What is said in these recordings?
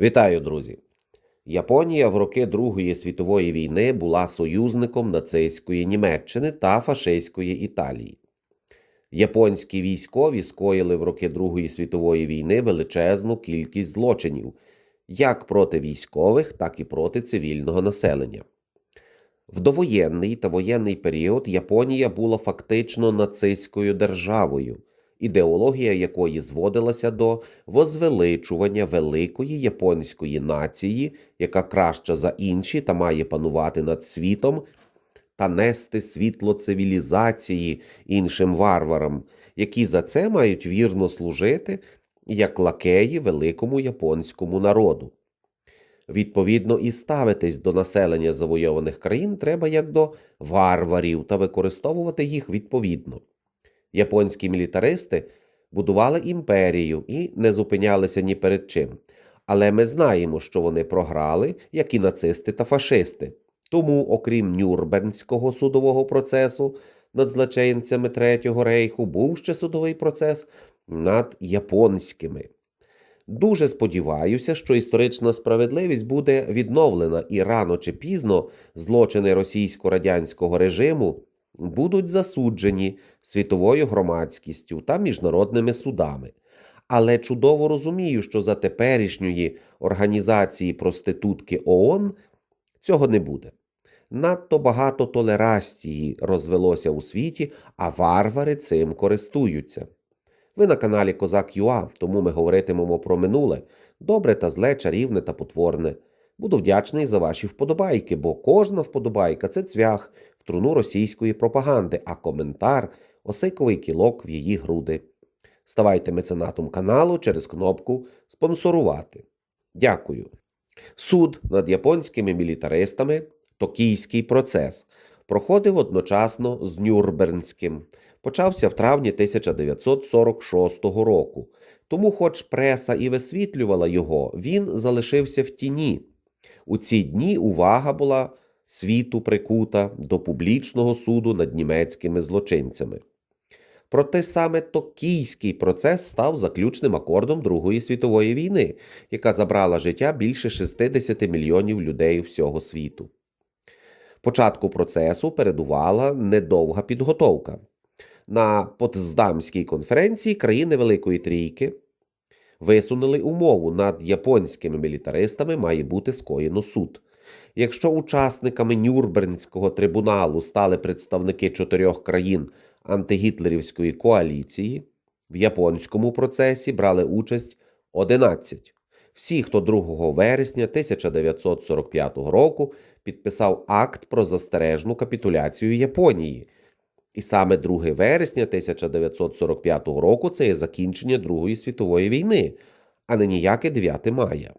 Вітаю, друзі! Японія в роки Другої світової війни була союзником нацистської Німеччини та фашистської Італії. Японські військові скоїли в роки Другої світової війни величезну кількість злочинів як проти військових, так і проти цивільного населення. В довоєнний та воєнний період Японія була фактично нацистською державою, ідеологія якої зводилася до возвеличування великої японської нації, яка краща за інші та має панувати над світом та нести світло цивілізації іншим варварам, які за це мають вірно служити як лакеї великому японському народу. Відповідно, і ставитись до населення завойованих країн треба як до варварів та використовувати їх відповідно. Японські мілітаристи будували імперію і не зупинялися ні перед чим. Але ми знаємо, що вони програли, як і нацисти та фашисти. Тому, окрім Нюрнбернського судового процесу над злочинцями Третього рейху, був ще судовий процес над японськими. Дуже сподіваюся, що історична справедливість буде відновлена і рано чи пізно злочини російсько-радянського режиму будуть засуджені світовою громадськістю та міжнародними судами. Але чудово розумію, що за теперішньої організації проститутки ООН цього не буде. Надто багато толерастії розвелося у світі, а варвари цим користуються. Ви на каналі Козак Юа, тому ми говоритимемо про минуле, добре та зле, чарівне та потворне. Буду вдячний за ваші вподобайки, бо кожна вподобайка це цвях в труну російської пропаганди, а коментар осиковий кілок в її груди. Ставайте меценатом каналу через кнопку Спонсорувати. Дякую. Суд над японськими мілітаристами, токійський процес, проходив одночасно з Нюрнбернським. Почався в травні 1946 року. Тому, хоч преса і висвітлювала його, він залишився в тіні. У ці дні увага була світу прикута до публічного суду над німецькими злочинцями. Проте саме Токійський процес став заключним акордом Другої світової війни, яка забрала життя більше 60 мільйонів людей всього світу. Початку процесу передувала недовга підготовка. На Потсдамській конференції країни Великої Трійки висунули умову над японськими мілітаристами має бути скоєно суд. Якщо учасниками Нюрнбернського трибуналу стали представники чотирьох країн антигітлерівської коаліції, в японському процесі брали участь 11. Всі, хто 2 вересня 1945 року підписав акт про застережну капітуляцію Японії. І саме 2 вересня 1945 року це є закінчення Другої світової війни, а не ніяке 9 мая.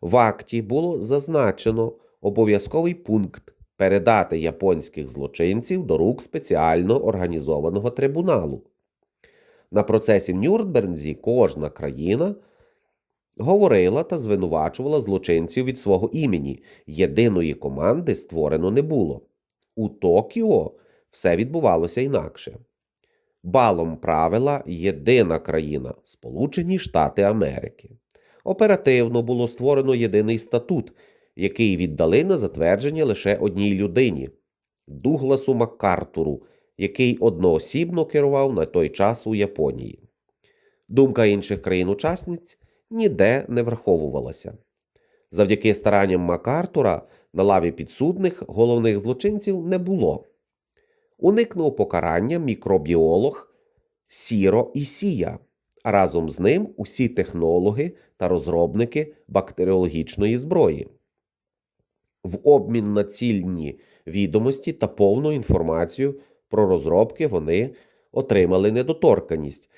В акті було зазначено обов'язковий пункт передати японських злочинців до рук спеціально організованого трибуналу. На процесі в Нюрнбернзі кожна країна говорила та звинувачувала злочинців від свого імені. Єдиної команди створено не було. У Токіо все відбувалося інакше. Балом правила єдина країна Сполучені Штати Америки. Оперативно було створено єдиний статут, який віддали на затвердження лише одній людині Дугласу Маккартуру, який одноосібно керував на той час у Японії. Думка інших країн-учасниць ніде не враховувалася. Завдяки старанням Макартура на лаві підсудних головних злочинців не було. Уникнув покарання мікробіолог Сіро Ісія, разом з ним усі технологи та розробники бактеріологічної зброї. В обмін на цільні відомості та повну інформацію про розробки вони отримали недоторканість.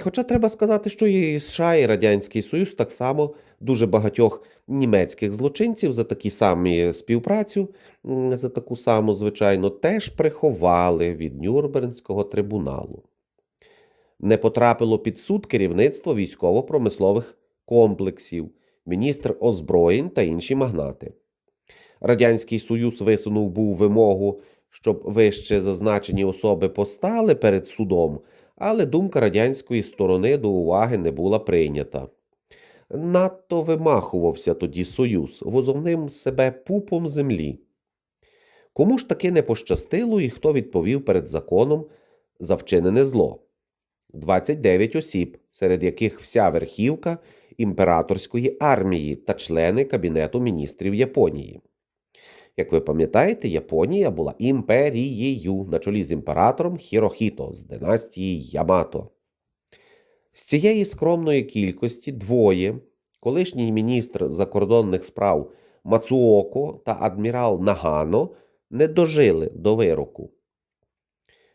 Хоча треба сказати, що і США, і Радянський Союз так само дуже багатьох німецьких злочинців за такі самі співпрацю, за таку саму, звичайно, теж приховали від Нюрнбернського трибуналу. Не потрапило під суд керівництво військово-промислових комплексів, міністр озброєнь та інші магнати. Радянський Союз висунув був вимогу, щоб вище зазначені особи постали перед судом, але думка радянської сторони до уваги не була прийнята. Надто вимахувався тоді Союз, возовним себе пупом землі. Кому ж таки не пощастило і хто відповів перед законом за вчинене зло? 29 осіб, серед яких вся верхівка імператорської армії та члени Кабінету міністрів Японії. Як ви пам'ятаєте, Японія була імперією на чолі з імператором Хірохіто з династії Ямато. З цієї скромної кількості двоє, колишній міністр закордонних справ Мацуоко та адмірал Нагано, не дожили до вироку.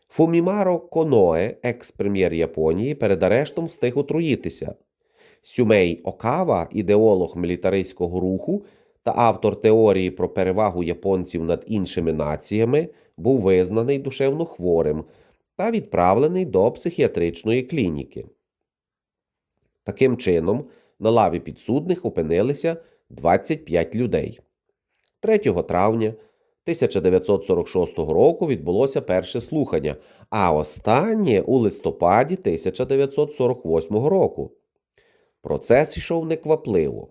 Фумімаро Коное, екс-прем'єр Японії, перед арештом встиг отруїтися. Сюмей Окава, ідеолог мілітаристського руху та автор теорії про перевагу японців над іншими націями, був визнаний душевно хворим та відправлений до психіатричної клініки. Таким чином, на лаві підсудних опинилися 25 людей. 3 травня 1946 року відбулося перше слухання, а останнє у листопаді 1948 року. Процес йшов неквапливо.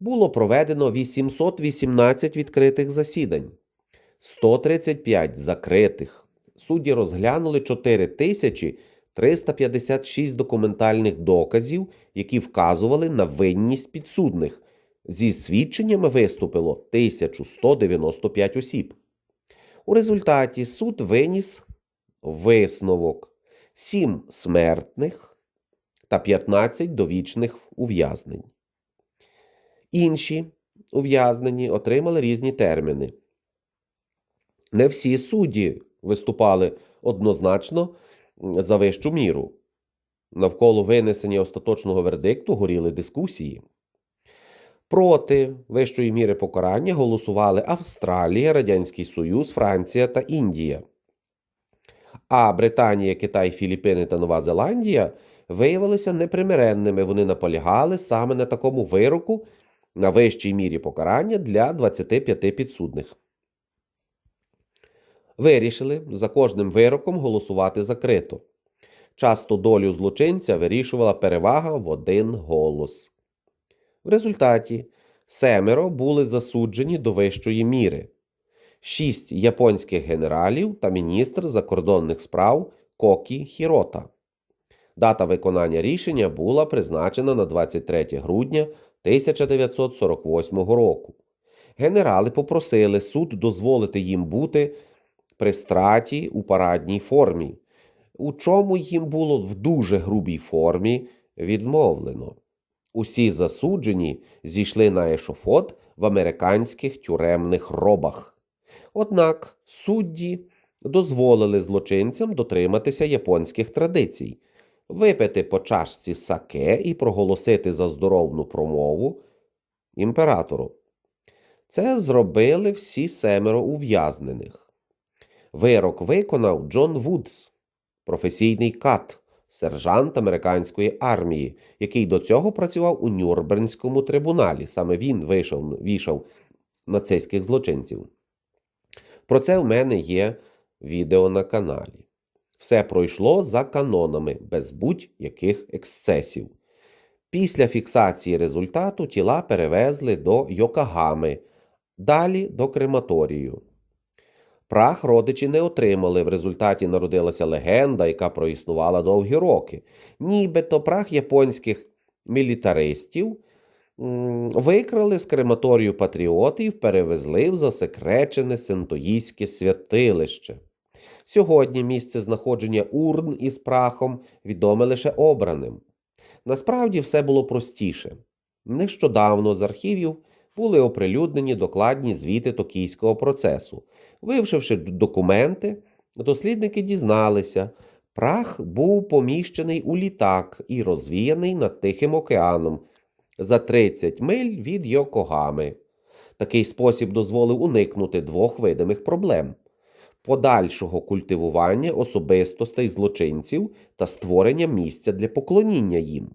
Було проведено 818 відкритих засідань, 135 закритих. Судді розглянули 4356 документальних доказів, які вказували на винність підсудних. Зі свідченнями виступило 1195 осіб. У результаті суд виніс висновок 7 смертних та 15 довічних ув'язнень. Інші ув'язнені отримали різні терміни. Не всі судді виступали однозначно за вищу міру. Навколо винесення остаточного вердикту горіли дискусії. Проти вищої міри покарання голосували Австралія, Радянський Союз, Франція та Індія. А Британія, Китай, Філіппіни та Нова Зеландія виявилися непримиренними. Вони наполягали саме на такому вироку на вищій мірі покарання для 25 підсудних. Вирішили за кожним вироком голосувати закрито. Часто долю злочинця вирішувала перевага в один голос. В результаті семеро були засуджені до вищої міри, шість японських генералів та міністр закордонних справ Кокі Хірота. Дата виконання рішення була призначена на 23 грудня 1948 року. Генерали попросили суд дозволити їм бути при страті у парадній формі, у чому їм було в дуже грубій формі відмовлено. Усі засуджені зійшли на ешофот в американських тюремних робах. Однак судді дозволили злочинцям дотриматися японських традицій, випити по чашці саке і проголосити заздоровну промову імператору. Це зробили всі семеро ув'язнених. Вирок виконав Джон Вудс, професійний кат, сержант американської армії, який до цього працював у Нюрнбернському трибуналі. Саме він вийшов, вішав нацистських злочинців. Про це в мене є відео на каналі. Все пройшло за канонами, без будь-яких ексцесів. Після фіксації результату тіла перевезли до Йокагами, далі до крематорію. Прах родичі не отримали. В результаті народилася легенда, яка проіснувала довгі роки. Нібито прах японських мілітаристів викрали з крематорію патріотів, перевезли в засекречене синтоїське святилище. Сьогодні місце знаходження урн із прахом відоме лише обраним. Насправді все було простіше. Нещодавно з архівів були оприлюднені докладні звіти токійського процесу. Вившивши документи, дослідники дізналися, прах був поміщений у літак і розвіяний над Тихим океаном за 30 миль від Йокогами. Такий спосіб дозволив уникнути двох видимих проблем подальшого культивування особистостей злочинців та створення місця для поклоніння їм.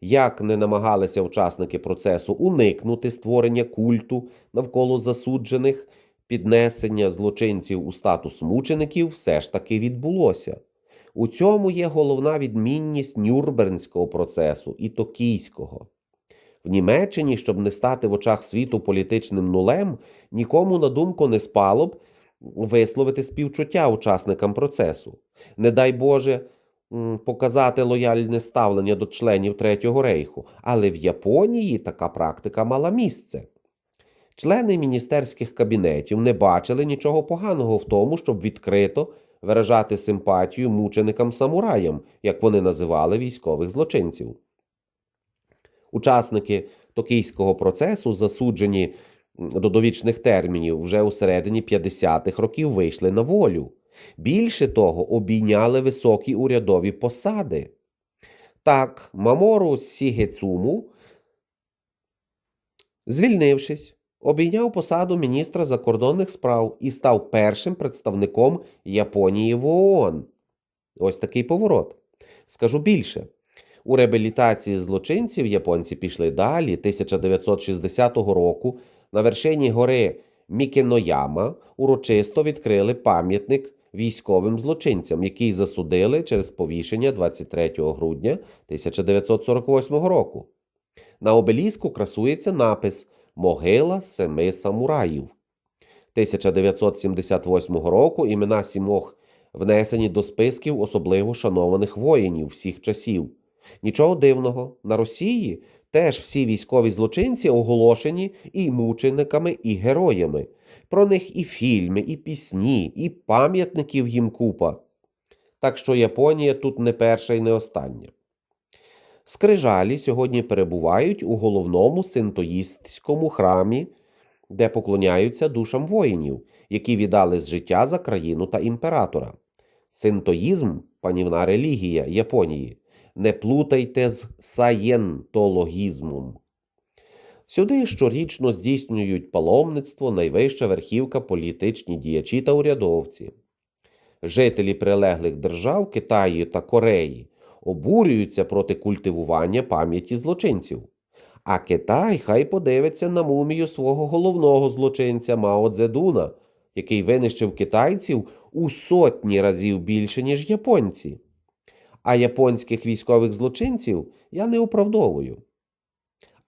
Як не намагалися учасники процесу уникнути створення культу навколо засуджених, піднесення злочинців у статус мучеників все ж таки відбулося. У цьому є головна відмінність Нюрнбернського процесу і токійського. В Німеччині, щоб не стати в очах світу політичним нулем, нікому на думку не спало б висловити співчуття учасникам процесу. Не дай Боже показати лояльне ставлення до членів Третього рейху, але в Японії така практика мала місце. Члени міністерських кабінетів не бачили нічого поганого в тому, щоб відкрито виражати симпатію мученикам-самураям, як вони називали військових злочинців. Учасники токійського процесу, засуджені до довічних термінів, вже у середині 50-х років вийшли на волю. Більше того, обійняли високі урядові посади. Так, Мамору Сігецуму, звільнившись, обійняв посаду міністра закордонних справ і став першим представником Японії в ООН. Ось такий поворот. Скажу більше. У реабілітації злочинців японці пішли далі. 1960 року на вершині гори Мікенояма урочисто відкрили пам'ятник військовим злочинцям, який засудили через повішення 23 грудня 1948 року. На обеліску красується напис Могила семи самураїв. 1978 року імена сімох внесені до списків особливо шанованих воїнів всіх часів. Нічого дивного, на Росії теж всі військові злочинці оголошені і мучениками, і героями. Про них і фільми, і пісні, і пам'ятників їм купа. Так що Японія тут не перша і не остання. Скрижалі сьогодні перебувають у головному синтоїстському храмі, де поклоняються душам воїнів, які віддали з життя за країну та імператора. Синтоїзм панівна релігія Японії. Не плутайте з саєнтологізмом. Сюди щорічно здійснюють паломництво найвища верхівка політичні діячі та урядовці. Жителі прилеглих держав Китаю та Кореї обурюються проти культивування пам'яті злочинців. А Китай хай подивиться на мумію свого головного злочинця Мао Цзедуна, який винищив китайців у сотні разів більше, ніж японці. А японських військових злочинців я не оправдовую.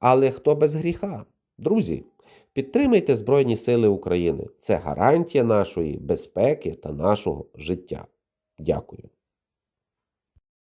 Але хто без гріха? Друзі, підтримайте Збройні Сили України. Це гарантія нашої безпеки та нашого життя. Дякую.